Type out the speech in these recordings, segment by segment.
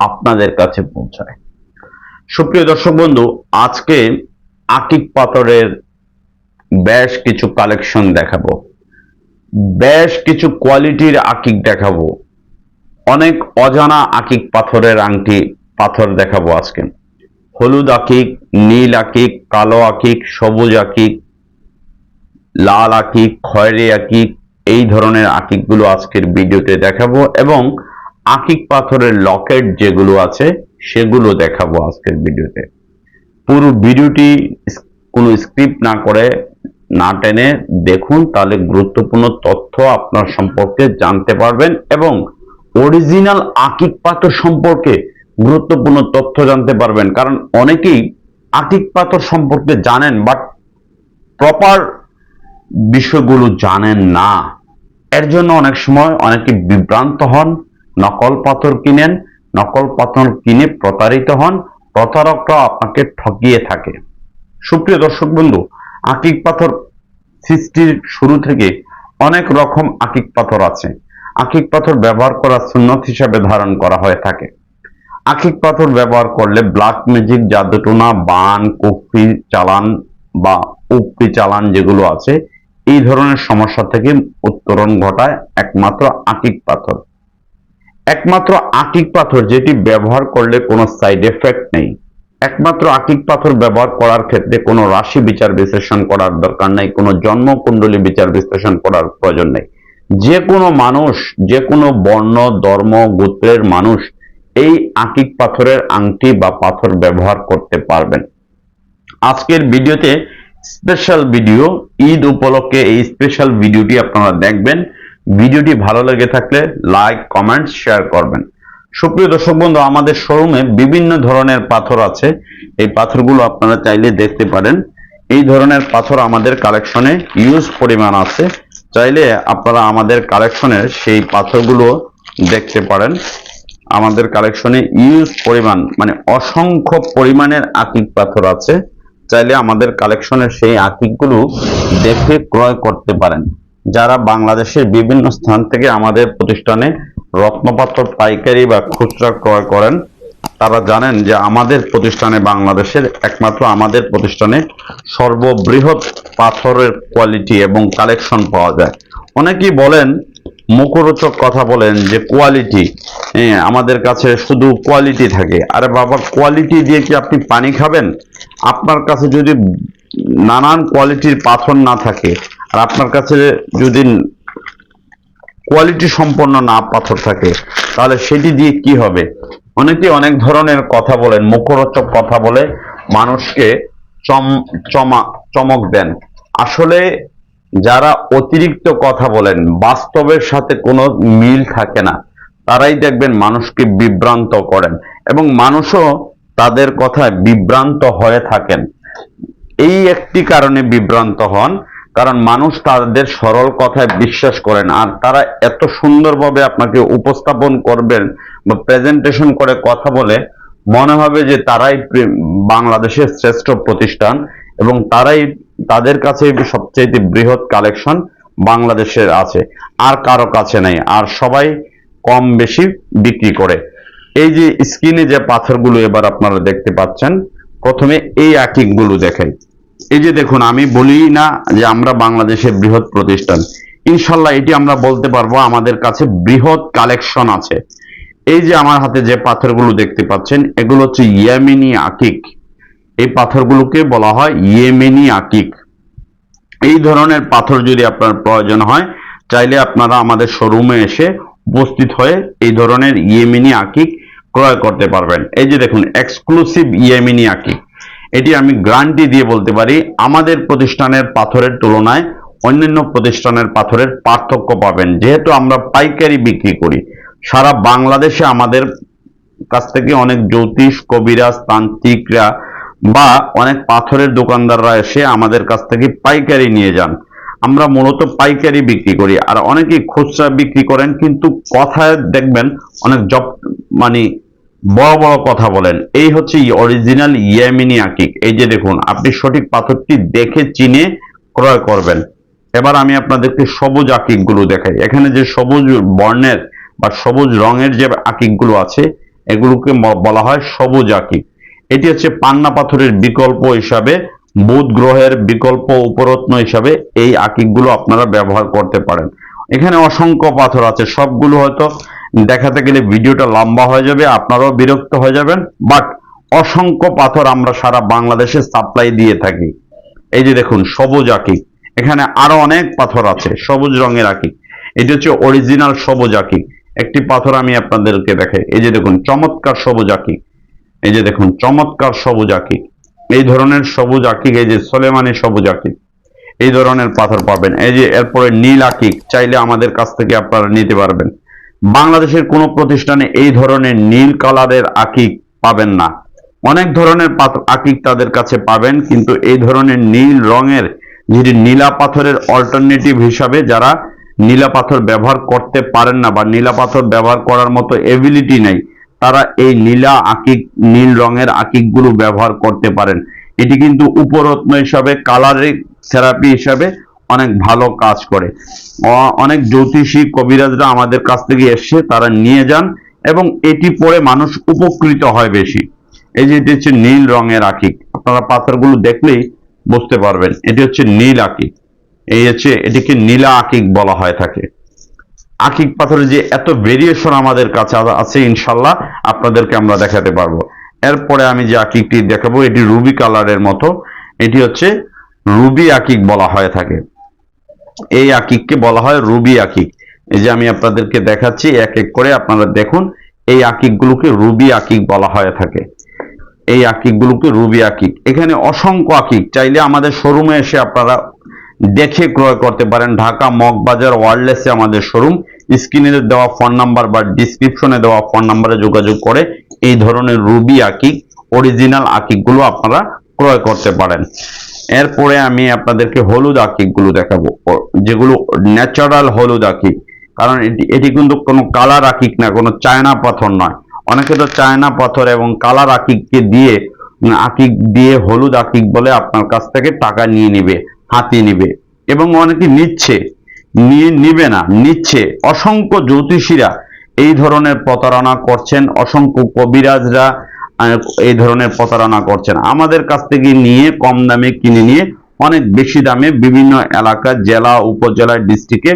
আপনাদের কাছে পৌঁছায়। সুপ্রিয় দর্শক বন্ধু, আজকে আকিক পাথরের বেশ কিছু কালেকশন দেখাবো। বেশ কিছু কোয়ালিটির আকিক দেখাবো। অনেক অজানা আকিক পাথরের আংটি পাথর দেখাবো আজকে। হলুদ আকিক নীল আকিক কালো আকিক সবুজ আকিক লাল আকিক খয়েরি আকিক এই ধরনের আকিকগুলো আজকের ভিডিওতে দেখাবো এবং আকিক পাথরের লকেট যেগুলো আছে, সেগুলো দেখাবো আজকের ভিডিওতে। পুরো ভিডিওটি কোনো স্ক্রিপ্ট না করে না টেনে দেখুন, তাহলে গুরুত্বপূর্ণ তথ্য আপনার সম্পর্কে জানতে পারবেন এবং অরিজিনাল আকিক পাথর সম্পর্কে গুরুত্বপূর্ণ তথ্য জানতে পারবেন। কারণ অনেকেই আকিক পাথর সম্পর্কে জানেন, বাট প্রপার বিষয়গুলো জানেন না। এর জন্য অনেক সময় অনেকে বিভ্রান্ত হন। নকল পাথর কিনেন, নকল পাথর কিনে প্রতারিত হন, প্রতারকরা আপনাকে ঠকিয়ে থাকে। সুপ্রিয় দর্শক বন্ধু, আকিক পাথর সৃষ্টির শুরু থেকে অনেক রকম আকিক পাথর আছে। আকিক পাথর ব্যবহার করা সুন্নত হিসাবে ধারণ করা হয়ে থাকে। আকিক পাথর ব্যবহার করলে ব্ল্যাক ম্যাজিক জাদুটোনা, বান, কুফরি চালান বা উপরি চালান যেগুলো আছে, এই ধরনের সমস্যা থেকে উত্তরণ ঘটায় একমাত্র আকিক পাথর। একমাত্র আকিক পাথর যেটি ব্যবহার করলে কোনো সাইড এফেক্ট নেই। একমাত্র আকিক পাথর ব্যবহার করার ক্ষেত্রে কোনো রাশি বিচার বিশ্লেষণ করার দরকার নেই, কোনো জন্ম কুণ্ডলী বিচার বিশ্লেষণ করার প্রয়োজন নেই। যে কোনো মানুষ, যে কোনো বর্ণ, ধর্ম, গোত্রের মানুষ এই আকিক পাথরের আংটি বা পাথর ব্যবহার করতে পারবেন। আজকের ভিডিওতে স্পেশাল ভিডিও ঈদ উপলক্ষে এই স্পেশাল ভিডিওটি আপনারা দেখবেন। ভিডিওটি ভালো লেগে থাকলে লাইক, কমেন্ট, শেয়ার করবেন। সুপ্রিয় দর্শক বন্ধু, আমাদের শোরুমে বিভিন্ন ধরনের পাথর আছে। এই পাথরগুলো আপনারা চাইলে দেখতে পারেন। এই ধরনের পাথর আমাদের কালেকশনে ইউজ পরিমাণ আছে। চাইলে আপনারা আমাদের কালেকশনের সেই পাথরগুলো দেখতে পারেন। আমাদের কালেকশনে ইউজ পরিমাণ মানে অসংখ্য পরিমাণের আকিক পাথর আছে। চাইলে আমাদের কালেকশনের সেই আকিকগুলো দেখে ক্রয় করতে পারেন। যারা বাংলাদেশের বিভিন্ন স্থান থেকে আমাদের প্রতিষ্ঠানে রত্নপাত্র, পাইকারি বা খুচরা ক্রয় করেন, তারা জানেন যে আমাদের প্রতিষ্ঠানে বাংলাদেশের একমাত্র আমাদের প্রতিষ্ঠানে সর্ববৃহৎ পাথরের কোয়ালিটি এবং কালেকশন পাওয়া যায়। অনেকেই বলেন, মুখরোচক কথা বলেন যে কোয়ালিটি আমাদের কাছে শুধু কোয়ালিটি থাকে। আরে বাবা, কোয়ালিটি দিয়ে কি আপনি পানি খাবেন? আপনার কাছে যদি নানান কোয়ালিটির পাথর না থাকে আর আপনার কাছে যদি কোয়ালিটি সম্পন্ন না পাথর থাকে, তাহলে সেটি দিয়ে কি হবে? অনেকে অনেক ধরনের কথা বলেন, মুখরোচক কথা বলে, মানুষকে চম, চমা, চমক দেন। আসলে যারা অতিরিক্ত কথা বলেন, বাস্তবের সাথে কোনো মিল থাকে না। তারাই দেখবেন মানুষকে বিভ্রান্ত করেন এবং মানুষও তাদের কথায় বিভ্রান্ত হয়ে থাকেন। এই একটি কারণে বিভ্রান্ত হন কারণ মানুষ তাদের সরল কথায় বিশ্বাস করেন। আর তারা এত সুন্দরভাবে আপনাকে উপস্থাপন করবেন বা প্রেজেন্টেশন করে কথা বলে, মনে হবে যে তারাই বাংলাদেশের শ্রেষ্ঠ প্রতিষ্ঠান এবং তারাই তাদের কাছে সবচেয়ে বৃহৎ কালেকশন বাংলাদেশের আছে। আর কারও কাছে নেই। আর সবাই কম বেশি বিক্রি করে। এই যে স্ক্রিনে যে পাথরগুলো এবার আপনারা দেখতে পাচ্ছেন, প্রথমে এই আকিকগুলো দেখাই এই যে দেখুন, আমি বলি না যে আমরা বাংলাদেশের বৃহৎ প্রতিষ্ঠান। ইনশাল্লাহ এটি আমরা বলতে পারব, আমাদের কাছে বৃহৎ কালেকশন আছে। এই যে আমার হাতে যে পাথরগুলো দেখতে পাচ্ছেন, এগুলো হচ্ছে ইয়েমেনি আকিক। এই পাথরগুলোকে বলা হয় ইয়েমেনি আকিক। এই ধরনের পাথর যদি আপনার প্রয়োজন হয়, চাইলে আপনারা আমাদের শোরুমে এসে উপস্থিত হয়ে এই ধরনের ইয়েমিনি আকিক ক্রয় করতে পারবেন। এই যে দেখুন এক্সক্লুসিভ ইয়েমিনি আকিক। এটি আমি গ্রান্টি দিয়ে বলতে পারি, আমাদের প্রতিষ্ঠানের পাথরের তুলনায় অন্যান্য প্রতিষ্ঠানের পাথরের পার্থক্য পাবেন। যেহেতু আমরা পাইকারি বিক্রি করি, সারা বাংলাদেশে আমাদের কাছ থেকে অনেক জ্যোতিষ, কবিরাজ, তান্ত্রিকরা বা অনেক পাথরের দোকানদাররা এসে আমাদের কাছ থেকে পাইকারি নিয়ে যান। আমরা মূলত পাইকারি বিক্রি করি। আর অনেকেই খুচরা বিক্রি করেন, কিন্তু কথায় দেখবেন অনেক জব মানে বড় বড় কথা বলেন। এই হচ্ছে অরিজিনাল ইয়ামিনি আকিক। এই যে দেখুন, আপনি সঠিক পাথরটি দেখে, চিনে ক্রয় করবেন। এবার আমি আপনাদেরকে সবুজ আকিকগুলো দেখাই। এখানে যে সবুজ বর্ণের বা সবুজ রঙের যে আকিকগুলো আছে, এগুলোকে বলা হয় সবুজ আকিক। এটি হচ্ছে পান্না পাথরের বিকল্প হিসাবে, বুধ গ্রহের বিকল্প উপরত্ন হিসাবে এই আকিকগুলো আপনারা ব্যবহার করতে পারেন। এখানে অসংখ্য পাথর আছে, সবগুলো হয়তো দেখাতে গেলে ভিডিওটা লম্বা হয়ে যাবে, আপনারাও বিরক্ত হয়ে যাবেন, বাট অসংখ্য পাথর আমরা সারা বাংলাদেশে সাপ্লাই দিয়ে থাকি। এই যে দেখুন, সবুজ আকিক এখানে আরও অনেক পাথর আছে, সবুজ রঙের আঁকি। এটি হচ্ছে অরিজিনাল সবুজ আকিক একটি পাথর আমি আপনাদেরকে দেখাই। এই যে দেখুন, চমৎকার সবুজ আঁকি। এই যে দেখুন, চমৎকার সবুজ আঁকি। এই ধরনের সবুজ আকিক এই যে সোলেমানি সবুজ আঁকি। এই ধরনের পাথর পাবেন। এই যে এরপরে নীল আঁকি, চাইলে আমাদের কাছ থেকে আপনারা নিতে পারবেন। বাংলাদেশের কোনো প্রতিষ্ঠানে এই ধরনের নীল কালারের আকিক পাবেন না। অনেক ধরনের আকিক তাদের কাছে পাবেন, কিন্তু এই ধরনের নীল রঙের যেটি নীলা পাথরের অল্টারনেটিভ হিসাবে যারা নীলা পাথর ব্যবহার করতে পারেন না বা নীলা পাথর ব্যবহার করার মতো এবিলিটি নেই, তারা এই নীলা আকিক, নীল রঙের আকিকগুলো ব্যবহার করতে পারেন। এটি কিন্তু উপরত্ন হিসাবে কালারিং থেরাপি হিসাবে অনেক ভালো কাজ করে। অনেক জ্যোতিষী কবিরাজরা আমাদের কাছ থেকে এসে তারা নিয়ে যান এবং এটি পরে মানুষ উপকৃত হয় বেশি। এই যে এটি হচ্ছে নীল রঙের আকিক আপনারা পাথরগুলো দেখলেই বুঝতে পারবেন, এটি হচ্ছে নীল আকিক এই হচ্ছে, এটিকে নীলা আকিক বলা হয় থাকে। আকিক পাথরের যে এত ভেরিয়েশন আমাদের কাছে আছে ইনশাল্লাহ, আপনাদেরকে আমরা দেখাতে পারব। এরপরে আমি যে আকিকটি দেখাবো, এটি রুবি কালারের মতো। এটি হচ্ছে রুবি আকিক বলা হয়ে থাকে। এই আকিককে বলা হয় রুবি আকিক। এই যে আমি আপনাদেরকে দেখাচ্ছি, এক এক করে আপনারা দেখুন, এই আকিকগুলোকে রুবি আকিক বলা হয়ে থাকে। এই আকিকগুলোকে রুবি আকিক। এখানে অসংখ্য আকিক। চাইলে আমাদের শোরুমে এসে আপনারা দেখে ক্রয় করতে পারেন। ঢাকা মগবাজার ওয়ারলেসে আমাদের শোরুম। স্ক্রিনে দেওয়া ফোন নাম্বার বা ডিসক্রিপশনে দেওয়া ফোন নাম্বারে যোগাযোগ করে এই ধরনের রুবি আকিক, অরিজিনাল আকিকগুলো আপনারা ক্রয় করতে পারেন। এরপরে আমি আপনাদেরকে হলুদ আকিকগুলো দেখাবো। যেগুলো ন্যাচারাল হলুদ আকিক। কারণ এটি কিন্তু কোনো কালার আকিক না, কোনো চায়না পাথর নয়। অনেকে তো চায়না পাথর এবং কালার আকিককে দিয়ে আকিক দিয়ে হলুদ আকিক বলে আপনার কাছ থেকে টাকা নিয়ে নিবে, হাতিয়ে নিবে এবং অনেকে নিচ্ছে। নিয়ে নিবে না, নিচ্ছে। অসংখ্য জ্যোতিষীরা এই ধরনের প্রতারণা করছেন। অসংখ্য কবিরাজরা এই ধরনের প্রতারণা করছেন আমাদের কাছ থেকে নিয়ে, কম দামে কিনে নিয়ে, অনেক বেশি দামে বিভিন্ন এলাকা, জেলা, উপজেলা ডিস্ট্রিক্টে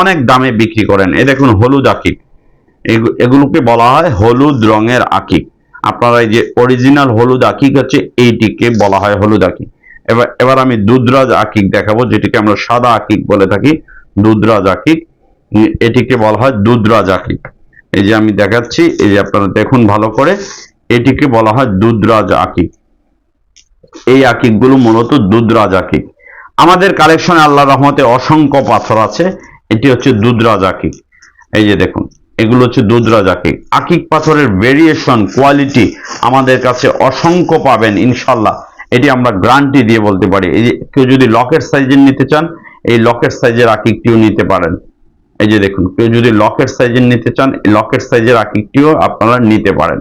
অনেক দামে বিক্রি করেন। এই দেখুন, হলুদ আকিক। এগুলোকে বলা হয় হলুদ রঙের আকিক। আপনারা এই যে অরিজিনাল হলুদ আকিক হচ্ছে, এইটিকে বলা হয় হলুদ আকিক। এবার এবার আমি দুধরাজ আকিক দেখাবো, যেটিকে আমরা সাদা আকিক বলে থাকি। দুধরাজ আকিক। এটিকে বলা হয় দুধরাজ আকিক। এই যে আমি দেখাচ্ছি, এই যে আপনারা দেখুন ভালো করে। এটিকে বলা হয় দুধরাজ আকিক। এই আকিকগুলো মূলত দুধরাজ আকিক। আমাদের কালেকশনে আল্লাহ রহমতে অসংখ্য পাথর আছে। এটি হচ্ছে দুধরাজ আকিক। এই যে দেখুন, এগুলো হচ্ছে দুধরাজ আকিক। আকিক পাথরের ভেরিয়েশন কোয়ালিটি আমাদের কাছে অসংখ্য পাবেন ইনশাল্লাহ এটি আমরা গ্রান্টি দিয়ে বলতে পারি। এই যে কেউ যদি লকেট সাইজের নিতে চান, এই লকেট সাইজের আকিকটিও নিতে পারেন। এই যে দেখুন, কেউ যদি লকেট সাইজের নিতে চান লকেট সাইজের আকিকটিও আপনারা নিতে পারেন।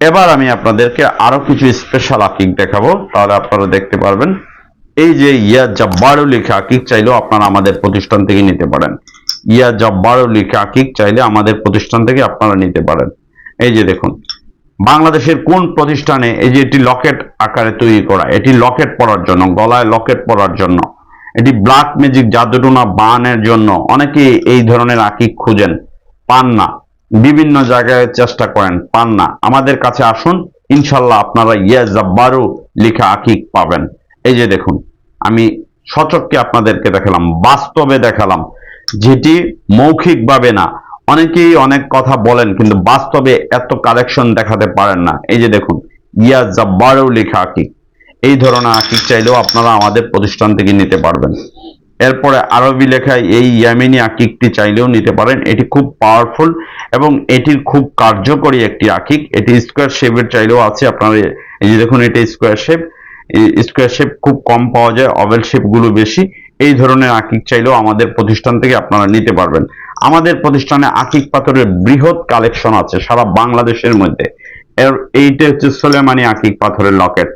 এবার আমি আপনাদেরকে আরও কিছু স্পেশাল আকিক দেখাবো। তাহলে আপনারা দেখতে পারবেন। এই যে ইয়া জব্বারু লিখে আকিক চাইলেও আপনারা আমাদের প্রতিষ্ঠান থেকে নিতে পারেন। ইয়া জব্বারু লিখে আকিক চাইলে আমাদের প্রতিষ্ঠান থেকে আপনারা নিতে পারেন। এই যে দেখুন, বাংলাদেশের কোন প্রতিষ্ঠানে এই যে এটি লকেট আকারে তৈরি করা, এটি লকেট পরার জন্য, গলায় লকেট পরার জন্য, এটি ব্ল্যাক ম্যাজিক জাদুটোনা বানের জন্য অনেকে এই ধরনের আকিক খুঁজেন, পান না। বিভিন্ন জায়গায় চেষ্টা করেন, পান না। আমাদের কাছে আসুন, ইনশাল্লাহ আপনারা ইয়া জাব্বারু লিখা আকিক পাবেন। এই যে দেখুন, আমি সচককে আপনাদেরকে দেখালাম, বাস্তবে দেখালাম, যেটি মৌখিকভাবে না। অনেকেই অনেক কথা বলেন, কিন্তু বাস্তবে এত কালেকশন দেখাতে পারেন না। এই যে দেখুন, ইয়া জাব্বারু লিখা আকিক। এই ধরনের আকিক চাইলেও আপনারা আমাদের প্রতিষ্ঠান থেকে নিতে পারবেন। এরপরে আরবি লেখায় এই ইয়ামিনী আকিকটি চাইলেও নিতে পারেন। এটি খুব পাওয়ারফুল এবং এটির খুব কার্যকরী একটি আকিক। এটি স্কোয়ার শেপের চাইলেও আছে আপনার এই যে দেখুন, এটা স্কোয়ার শেপ স্কোয়ার শেপ খুব কম পাওয়া যায় অভেল শেপগুলো বেশি। এই ধরনের আকিক চাইলেও আমাদের প্রতিষ্ঠান থেকে আপনারা নিতে পারবেন। আমাদের প্রতিষ্ঠানে আকিক পাথরের বৃহৎ কালেকশন আছে সারা বাংলাদেশের মধ্যে। এর এইটা হচ্ছে সোলেমানি আকিক পাথরের লকেট।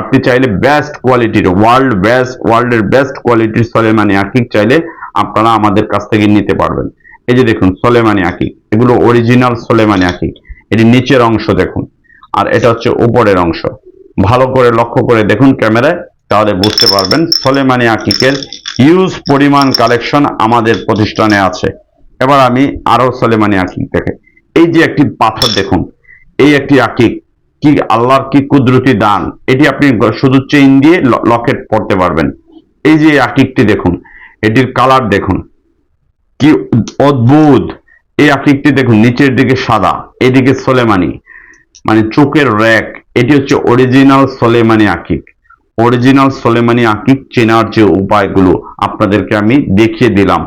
আপনি চাইলে বেস্ট কোয়ালিটির ওয়ার্ল্ড বেস্ট ওয়ার্ল্ডের বেস্ট কোয়ালিটির সোলেমানি আকিক চাইলে আপনারা আমাদের কাছ থেকে নিতে পারবেন। এই যে দেখুন সোলেমানি আকিক এগুলো অরিজিনাল সোলেমানি আকিক এটি নিচের অংশ দেখুন, আর এটা হচ্ছে উপরের অংশ। ভালো করে লক্ষ্য করে দেখুন ক্যামেরায়, তাহলে বুঝতে পারবেন সোলেমানি আকিকের হিউজ পরিমাণ কালেকশন আমাদের প্রতিষ্ঠানে আছে। এবার আমি আরও সোলেমানি আকিক দেখে। এই যে একটি পাথর দেখুন, এই একটি আকিক কি আল্লাহর কি কুদরতি দান? এটি আপনি শুধু চেইন দিয়ে লকেট পড়তে পারবেন। এই যে আকিকটি দেখুন, এটির কালার দেখুন। কি অদ্ভুত! এই আকিকটি দেখুন, নিচের দিকে সাদা, এদিকে সোলেমানি মানে চোখের র্যাক। এটি হচ্ছে অরিজিনাল সোলেমানি আকিক। অরিজিনাল সোলেমানি আকিক চেনার যে উপায়গুলো আপনাদেরকে আমি দেখিয়ে দিলাম।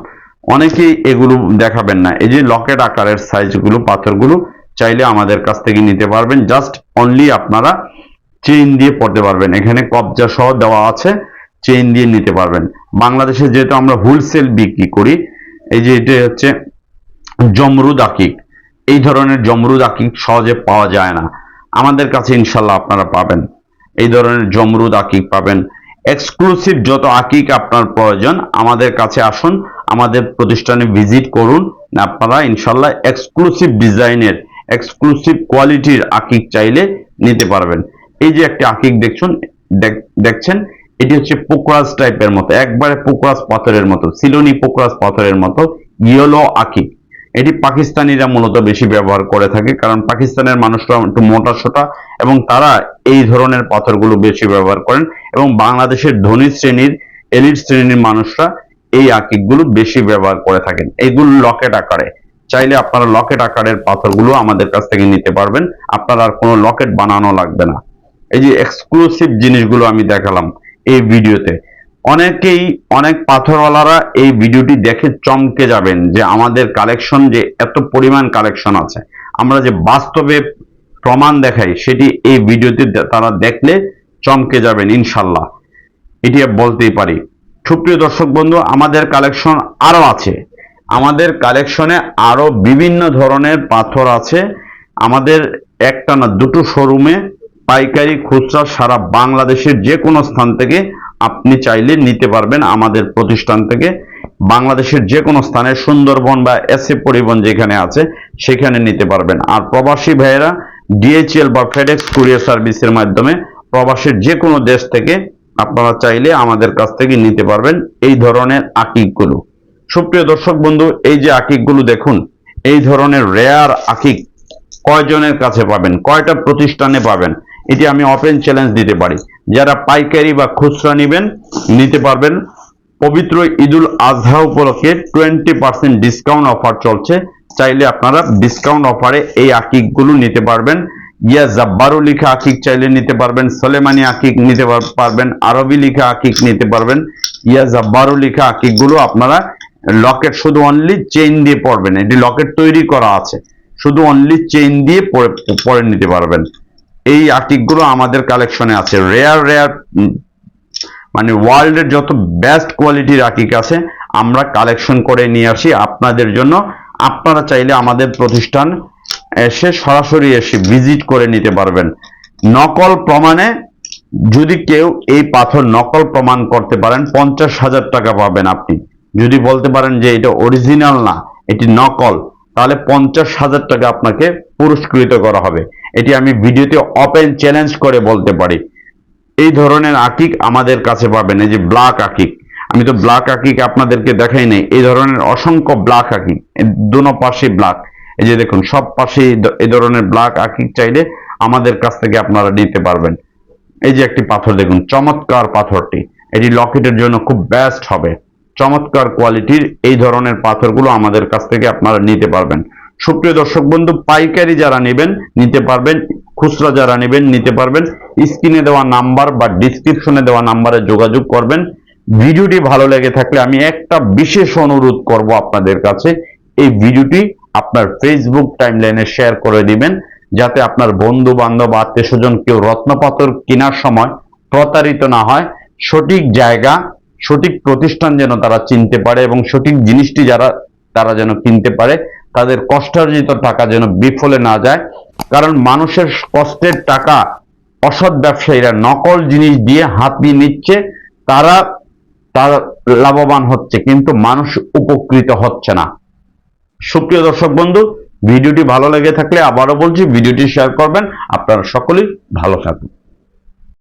অনেকেই এগুলো দেখাবেন না। এই যে লকেট আকারের সাইজগুলো পাথরগুলো চাইলে আমাদের কাছ থেকে নিতে পারবেন। জাস্ট অনলি আপনারা চেইন দিয়ে পড়তে পারবেন। এখানে কবজা সহ দেওয়া আছে চেইন দিয়ে নিতে পারবেন। বাংলাদেশে যেহেতু আমরা হোলসেল বিক্রি করি, এই যে এটা হচ্ছে জমরুদ আকিক। এই ধরনের জমরুদ আকিক সহজে পাওয়া যায় না। আমাদের কাছে ইনশাল্লাহ আপনারা পাবেন। এই ধরনের জমরুদ আকিক পাবেন। এক্সক্লুসিভ যত আকিক আপনার প্রয়োজন, আমাদের কাছে আসুন, আমাদের প্রতিষ্ঠানে ভিজিট করুন। আপনারা ইনশাল্লাহ এক্সক্লুসিভ ডিজাইনের এক্সক্লুসিভ কোয়ালিটির আকিক চাইলে নিতে পারবেন। এই যে একটা আকিক দেখছেন দেখছেন? এটি হচ্ছে পোকরাজ টাইপের মতো, একবারে পোকরাজ পাথরের মতো, সিলোনি পোকরাজ পাথরের মতো ইয়েলো আকিক। এটি পাকিস্তানিরা মূলত বেশি ব্যবহার করে থাকে, কারণ পাকিস্তানের মানুষরা একটু মোটা সোটা এবং তারা এই ধরনের পাথরগুলো বেশি ব্যবহার করেন এবং বাংলাদেশের ধনী শ্রেণির এলিট শ্রেণির মানুষরা এই আকিকগুলো বেশি ব্যবহার করে থাকেন। এইগুলো লকেট আকারে। চাইলে আপনারা লকেট আকারের পাথরগুলো আমাদের কাছ থেকে নিতে পারবেন। আপনার আর কোনো লকেট বানানো লাগবে না। এই যে এক্সক্লুসিভ জিনিসগুলো আমি দেখালাম এই ভিডিওতে। অনেকেই, অনেক পাথরওয়ালারা এই ভিডিওটি দেখে চমকে যাবেন যে আমাদের কালেকশন যে এত পরিমাণ কালেকশন আছে। আমরা যে বাস্তবে প্রমাণ দেখাই, সেটি এই ভিডিওতে তারা দেখলে চমকে যাবেন ইনশাল্লাহ। এটি বলতেই পারি। সুপ্রিয় দর্শক বন্ধু, আমাদের কালেকশন আরও আছে। আমাদের কালেকশনে আরও বিভিন্ন ধরনের পাথর আছে। আমাদের একটা না দুটো শোরুমে পাইকারি খুচরা সারা বাংলাদেশের যে কোনো স্থান থেকে আপনি চাইলে নিতে পারবেন আমাদের প্রতিষ্ঠান থেকে। বাংলাদেশের যে কোনো স্থানে সুন্দরবন বা এসএ পরিবহন যেখানে আছে, সেখানে নিতে পারবেন। আর প্রবাসী ভাইয়েরা ডিএচএল বা ফেডেক্স কুরিয়ার সার্ভিসের মাধ্যমে প্রবাসের যে কোনো দেশ থেকে আপনারা চাইলে আমাদের কাছ থেকে নিতে পারবেন। এই ধরনের আকিকগুলো। সুপ্রিয় দর্শক বন্ধু, এই যে আকিকগুলো দেখুন, এই ধরনের রেয়ার আকিক কয়জনের কাছে পাবেন? কয়টা প্রতিষ্ঠানে পাবেন? এটি আমি ওপেন চ্যালেঞ্জ দিতে পারি। যারা পাইকারি বা খুচরা নেবেন, নিতে পারবেন। পবিত্র ঈদুল আজহা উপলক্ষে টোয়েন্টি পার্সেন্ট ডিসকাউন্ট অফার চলছে। চাইলে আপনারা ডিসকাউন্ট অফারে এই আকিকগুলো নিতে পারবেন। ইয়া জাব্বারু লিখা আকিক চাইলে নিতে পারবেন, সলেমানি আকিক নিতে পারবেন, আরবি লিখা আকিক নিতে পারবেন। ইয়া জাব্বারু লিখা আকিকগুলো আপনারা লকেট শুধু অনলি চেইন দিয়ে পড়বেন। এটি লকেট তৈরি করা আছে। শুধু অনলি চেইন দিয়ে পরে নিতে পারবেন। এই আর্টিকগুলো আমাদের কালেকশনে আছে। রেয়ার রেয়ার মানে ওয়ার্ল্ডের যত বেস্ট কোয়ালিটির আর্টিক আছে, আমরা কালেকশন করে নিয়ে আসি আপনাদের জন্য। আপনারা চাইলে আমাদের প্রতিষ্ঠান এসে সরাসরি এসে ভিজিট করে নিতে পারবেন। নকল প্রমাণে যদি কেউ এই পাথর নকল প্রমাণ করতে পারেন, পঞ্চাশ হাজার টাকা পাবেন আপনি। যদি বলতে পারেন যে এটা অরিজিনাল না, এটি নকল, তাহলে পঞ্চাশ হাজার টাকা আপনাকে পুরস্কৃত করা হবে। এটি আমি ভিডিওতে ওপেন চ্যালেঞ্জ করে বলতে পারি। এই ধরনের আকিক আমাদের কাছে পাবেন, এই যে ব্ল্যাক আকিক। আমি তো ব্ল্যাক আকিক আপনাদেরকে দেখাই নাই, এই ধরনের অসংখ্য ব্ল্যাক আকিক দুনো পাশে ব্ল্যাক। এই যে দেখুন, সব পাশে এই ধরনের ব্ল্যাক আকিক চাইলে আমাদের কাছ থেকে আপনারা নিতে পারবেন। এই যে একটি পাথর দেখুন, চমৎকার পাথরটি। এটি লকেটের জন্য খুব বেস্ট হবে। চমৎকার কোয়ালিটির এই ধরনের পাথরগুলো আমাদের কাছ থেকে আপনারা নিতে পারবেন। সুপ্রিয় দর্শক বন্ধু, পাইকারি যারা নেবেন, নিতে পারবেন, খুচরা যারা নেবেন, নিতে পারবেন স্ক্রিনে দেওয়া নাম্বার বা ডিসক্রিপশনে দেওয়া নাম্বারে যোগাযোগ করবেন। ভিডিওটি ভালো লেগে থাকলে আমি একটা বিশেষ অনুরোধ করব আপনাদের কাছে, এই ভিডিওটি আপনার ফেসবুক টাইমলাইনে শেয়ার করে দিবেন, যাতে আপনার বন্ধু বান্ধব আত্মীয় স্বজন কেউ রত্নপাথর কেনার সময় প্রতারিত না হয়, সঠিক জায়গা সঠিক প্রতিষ্ঠান যেন তারা চিনতে পারে এবং সঠিক জিনিসটি যারা, তারা যেন কিনতে পারে, তাদের কষ্টার্জিত টাকা যেন বিফলে না যায়। কারণ মানুষের কষ্টের টাকা অসৎ ব্যবসায়ীরা নকল জিনিস দিয়ে হাতিয়ে নিচ্ছে, তারা, তার লাভবান হচ্ছে, কিন্তু মানুষ উপকৃত হচ্ছে না। সুপ্রিয় দর্শক বন্ধু, ভিডিওটি ভালো লেগে থাকলে আবারও বলছি, ভিডিওটি শেয়ার করবেন। আপনারা সকলেই ভালো থাকুন।